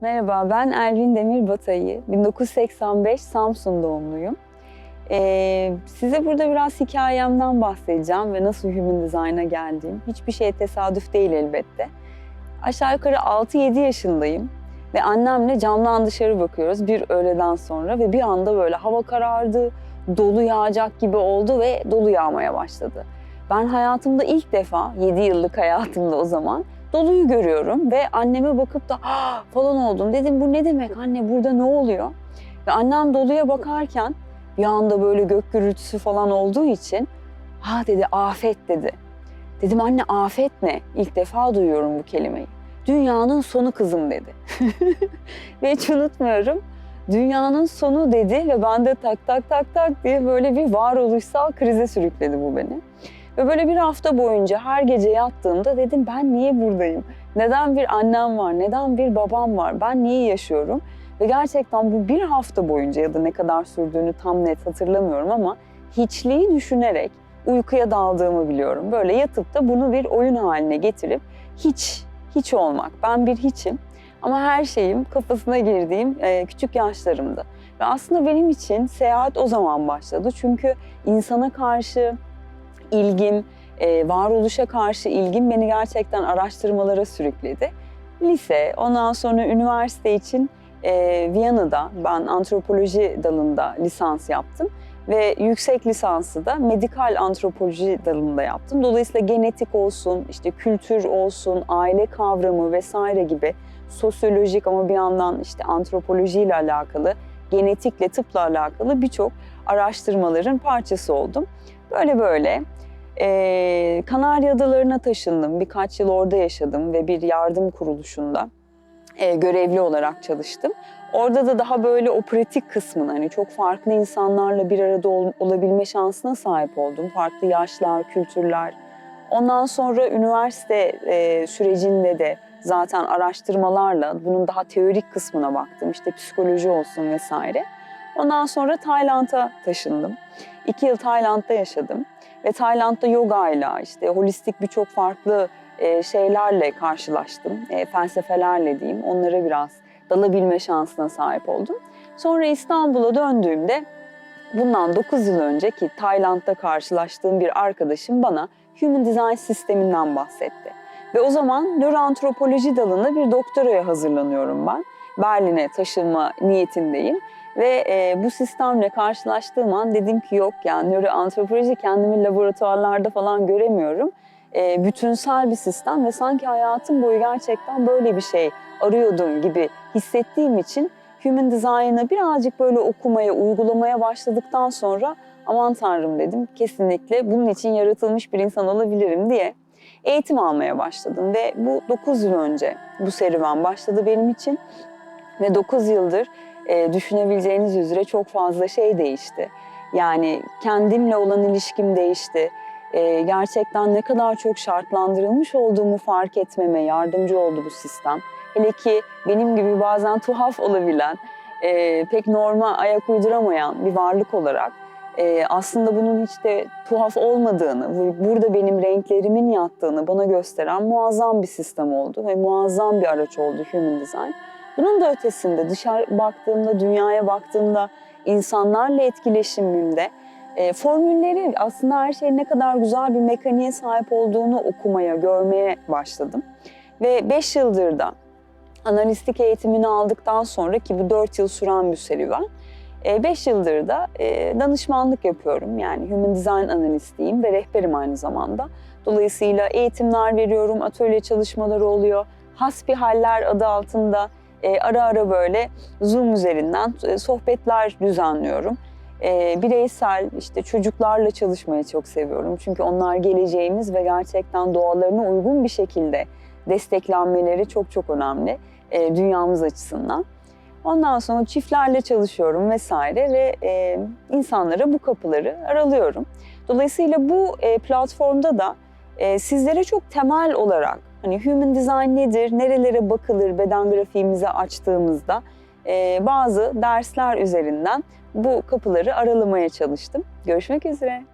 Merhaba, ben Elvin Demir Batayı. 1985 Samsun doğumluyum. Ee, size burada biraz hikayemden bahsedeceğim ve nasıl Human Design'a geldiğim. Hiçbir şey tesadüf değil elbette. Aşağı yukarı 6-7 yaşındayım ve annemle camdan dışarı bakıyoruz bir öğleden sonra ve bir anda böyle hava karardı, dolu yağacak gibi oldu ve dolu yağmaya başladı. Ben hayatımda ilk defa, 7 yıllık hayatımda o zaman doluyu görüyorum ve anneme bakıp da "Ah!" falan oldum. Dedim bu ne demek anne burada ne oluyor? Ve annem doluya bakarken bir anda böyle gök gürültüsü falan olduğu için ha dedi afet dedi. Dedim anne afet ne? İlk defa duyuyorum bu kelimeyi. Dünyanın sonu kızım dedi. ve hiç unutmuyorum. Dünyanın sonu dedi ve ben de tak tak tak tak diye böyle bir varoluşsal krize sürükledi bu beni. Ve böyle bir hafta boyunca her gece yattığımda dedim ben niye buradayım? Neden bir annem var? Neden bir babam var? Ben niye yaşıyorum? Ve gerçekten bu bir hafta boyunca ya da ne kadar sürdüğünü tam net hatırlamıyorum ama hiçliği düşünerek uykuya daldığımı biliyorum. Böyle yatıp da bunu bir oyun haline getirip hiç, hiç olmak. Ben bir hiçim ama her şeyim kafasına girdiğim e, küçük yaşlarımda. Ve aslında benim için seyahat o zaman başladı. Çünkü insana karşı ilgim, e, varoluşa karşı ilgim beni gerçekten araştırmalara sürükledi. Lise, ondan sonra üniversite için e, Viyana'da ben antropoloji dalında lisans yaptım ve yüksek lisansı da medikal antropoloji dalında yaptım. Dolayısıyla genetik olsun, işte kültür olsun, aile kavramı vesaire gibi sosyolojik ama bir yandan işte antropolojiyle alakalı, genetikle, tıpla alakalı birçok araştırmaların parçası oldum. Böyle böyle ee, Kanarya Adaları'na taşındım. Birkaç yıl orada yaşadım ve bir yardım kuruluşunda e, görevli olarak çalıştım. Orada da daha böyle o pratik kısmını hani çok farklı insanlarla bir arada ol- olabilme şansına sahip oldum. Farklı yaşlar, kültürler. Ondan sonra üniversite e, sürecinde de zaten araştırmalarla bunun daha teorik kısmına baktım. İşte psikoloji olsun vesaire. Ondan sonra Tayland'a taşındım. İki yıl Tayland'da yaşadım. Ve Tayland'da yoga ile işte holistik birçok farklı e, şeylerle karşılaştım. E, felsefelerle diyeyim. Onlara biraz dalabilme şansına sahip oldum. Sonra İstanbul'a döndüğümde bundan 9 yıl önceki Tayland'da karşılaştığım bir arkadaşım bana Human Design sisteminden bahsetti. Ve o zaman nöroantropoloji dalında bir doktoraya hazırlanıyorum ben. Berlin'e taşınma niyetindeyim. Ve e, bu sistemle karşılaştığım an dedim ki yok yani nöroantropoloji kendimi laboratuvarlarda falan göremiyorum. E, bütünsel bir sistem ve sanki hayatım boyu gerçekten böyle bir şey arıyordum gibi hissettiğim için Human Design'ı birazcık böyle okumaya, uygulamaya başladıktan sonra aman tanrım dedim. Kesinlikle bunun için yaratılmış bir insan olabilirim diye eğitim almaya başladım. Ve bu 9 yıl önce bu serüven başladı benim için. Ve 9 yıldır e, düşünebileceğiniz üzere çok fazla şey değişti. Yani kendimle olan ilişkim değişti. E, gerçekten ne kadar çok şartlandırılmış olduğumu fark etmeme yardımcı oldu bu sistem. Hele ki benim gibi bazen tuhaf olabilen, e, pek norma ayak uyduramayan bir varlık olarak e, aslında bunun hiç de tuhaf olmadığını, bu- burada benim renklerimin yattığını bana gösteren muazzam bir sistem oldu ve muazzam bir araç oldu Human Design. Bunun da ötesinde dışarı baktığımda, dünyaya baktığımda, insanlarla etkileşimimde e, formülleri aslında her şeyin ne kadar güzel bir mekaniğe sahip olduğunu okumaya, görmeye başladım. Ve 5 yıldır da analistik eğitimini aldıktan sonra ki bu 4 yıl süren bir serüven, 5 yıldır da e, danışmanlık yapıyorum. Yani Human Design analistiyim ve rehberim aynı zamanda. Dolayısıyla eğitimler veriyorum, atölye çalışmaları oluyor. Hasbihaller adı altında e, ara ara böyle Zoom üzerinden e, sohbetler düzenliyorum. E, bireysel işte çocuklarla çalışmayı çok seviyorum. Çünkü onlar geleceğimiz ve gerçekten doğalarına uygun bir şekilde desteklenmeleri çok çok önemli e, dünyamız açısından. Ondan sonra çiftlerle çalışıyorum vesaire ve e, insanlara bu kapıları aralıyorum. Dolayısıyla bu e, platformda da e, sizlere çok temel olarak hani human design nedir, nerelere bakılır beden grafiğimizi açtığımızda e, bazı dersler üzerinden bu kapıları aralamaya çalıştım. Görüşmek üzere.